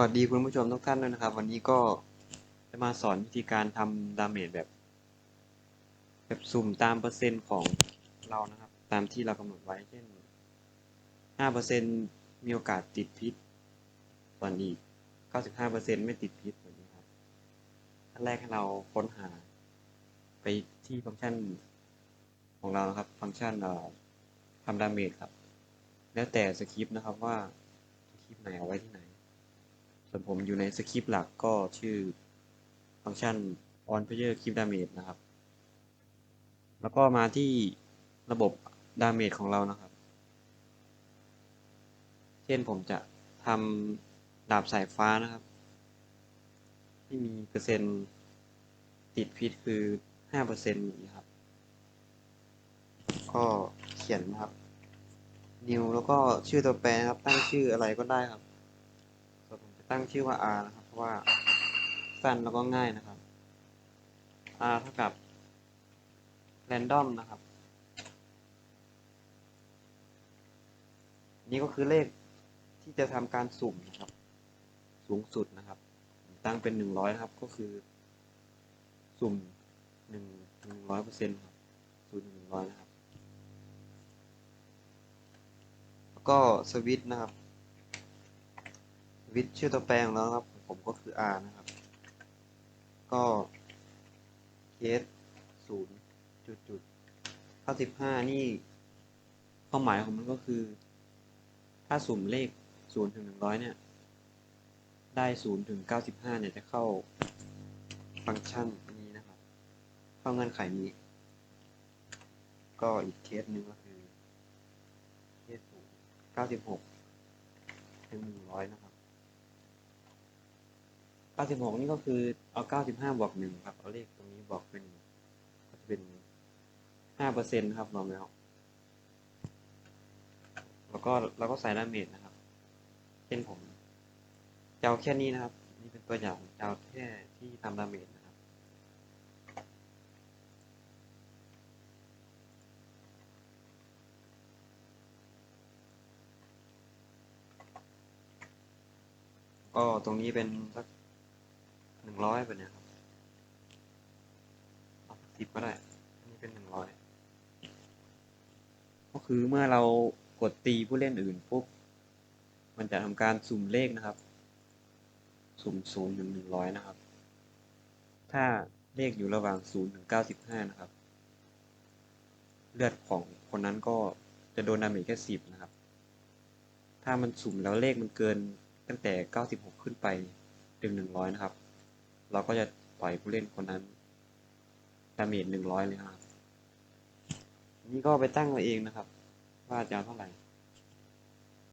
วัสดีคุณผู้ชมทุกท่านด้วยนะครับ วันนี้ก็จะมาสอนวิธีการทำดาเมจแบบ แบบสุ่มตามเปอร์เซ็นต์ของเรานะครับ ตามที่เรากำหนดไว้เช่น 5%มีโอกาสติดพิษส่วนอีก 95%ไม่ติดพิษแบบนี้ครับขั้นแรกให้เราค้นหา ไปที่ฟังก์ชันของเรานะครับ ฟังก์ชันเอ่อทำดาเมจครับ แล้วแต่สคริปต์นะครับว่าสคริปต์ไหนเอาไว้ที่ไหน ผมอยู่ในสคริปต์หลักก็ชื่อฟังก์ชัน on player keep damage นะครับ แล้วก็มาที่ระบบดาเมจของเรานะครับ เช่นผมจะทำดาบสายฟ้านะครับ ที่มีเปอร์เซ็นต์ติดพิษคือ 5%นี้ครับ ก็เขียนนะครับ new แล้วก็ชื่อตัวแปรนะครับ ตั้งชื่ออะไรก็ได้ครับ ตั้งชื่อว่า r นะครับ เพราะว่าสั้นแล้วก็ง่ายนะครับ r เท่ากับ random นะครับ นี่ก็คือเลขที่จะทำการสุ่มนะครับ สูงสุดนะครับ ตั้งเป็นหนึ่งร้อยนะครับ ก็คือ สุ่มหนึ่งหนึ่งร้อยเปอร์เซ็นต์ครับศูนหนึ่งร้อยนะครับ แล้วก็สวิตช์นะครับ วิตช์ชื่อตัวแปรของเรานะครับ ผมก็คือ R นะครับ ก็เคสศูนย์จุดจุดเก้าสิบห้านี่ความหมายของมันก็คือ ถ้าสุ่มเลขศูนย์ถึงหนึ่งร้อยเนี่ย ได้ศูนย์ถึงเก้าสิบห้าเนี่ยจะเข้าฟังก์ชันนี้นะครับ เข้าเงื่อนไขนี้ ก็อีกเคสหนึ่งก็คือเคสศูนย์เก้าสิบหกถึงหนึ่งร้อยนะครับ เก้าสิบหกนี่ก็คือเอาเก้าสิบห้าบวกหนึ่งครับ เอาเลขตรงนี้บวกเป็นก็จะเป็นห้าเปอร์เซ็นต์ครับรวมแล้ว แล้วก็เราก็ใส่ดาเมจนะครับ เช่นผมจะเอาแค่นี้นะครับ นี่เป็นตัวอย่างจะเอาแค่ที่ทำดาเมจนะครับ ก็ตรงนี้เป็นสัก นึ่งร้อยไปเนี่ยครับเอาสิบก็ได้ อันนี้เป็นหนึ่งร้อยก็คือเมื่อเรากดตีผู้เล่นอื่นปุ๊บ มันจะทำการสุ่มเลขนะครับ สุ่มศูนย์ถึงหนึ่งร้อยนะครับ ถ้าเลขอยู่ระหว่างศูนย์ถึงเก้าสิบห้านะครับ เลือดของคนนั้นก็จะโดนดาเมจแค่สิบนะครับ ถ้ามันสุ่มแล้วเลขมันเกินตั้งแต่ 96 ขึ้นไปถึง100 นะครับ เราก็จะปล่อยผู้เล่นคนนั้นดาเมจ100เลยครับ นี่ก็ไปตั้งเอาเองนะครับ ว่าจะเท่าไหร่